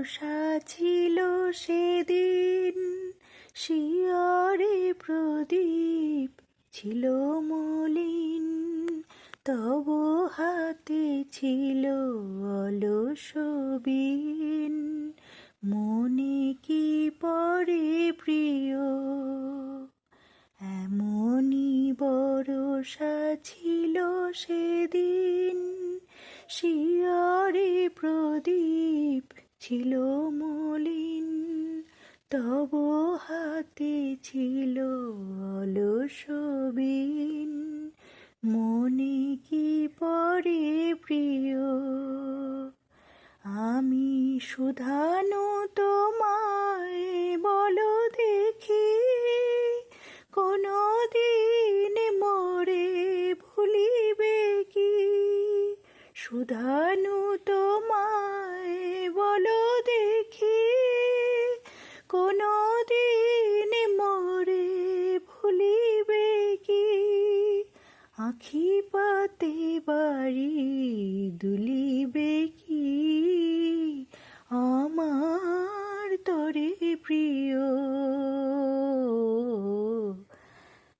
বরষা ছিল সেদিন, শিয়রে প্রদীপ ছিল মলিন। তব হাতে ছিল অলসবিন মনে কি পরে প্রিয়? এমনই বরষা ছিল সেদিন প্রদীপ ছিল মলিন, তব হাতে ছিল অলসবিন। মনে কি পরে প্রিয়? আমি সুধানু তোমায় বলো দেখি কোনো দিন মোরে ভুলিবে কি? সুধানু তোমায় আখি পাতে বাড়ি দুলিবে কি? আমার তরে প্রিয়।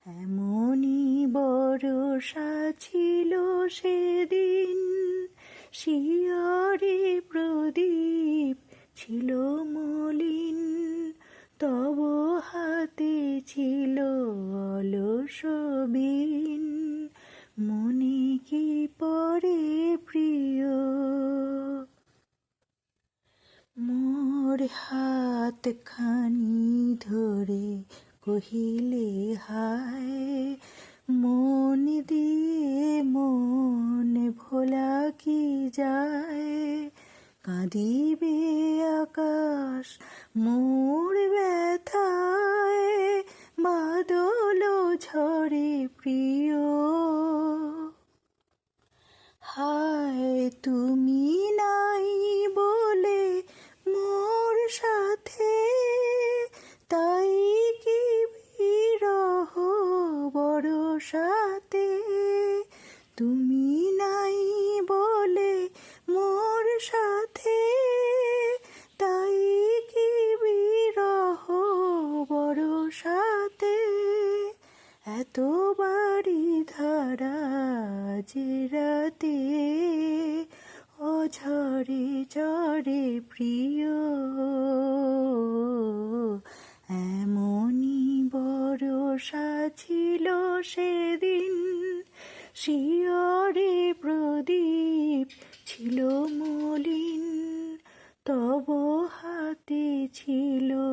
এমনই বরষা ছিল সেদিন। শিয়রে প্রদীপ ছিল মলিন। তব হাতে ছিল অলসবিন মনে কি পড়ে প্রিয়? মোর হাত খানি ধরে কহিলে হায়, মন দিয়ে মন ভোলা কি যায়? কাঁদিবে আকাশ, মোর ব্যথায় হায় তুমি নাই বলে মোর সাথে, তাই কি বিরহ বড় সাথে? তুমি নাই বলে মোর সাথে, তাই কি বিরহ বড় সাথে? এত বাড়ি ধারা রাতে অঝরে চরে প্রিয়। এমনই বরষা ছিল সেদিন, শিয়রে প্রদীপ ছিল মলিন, তব হাতে ছিল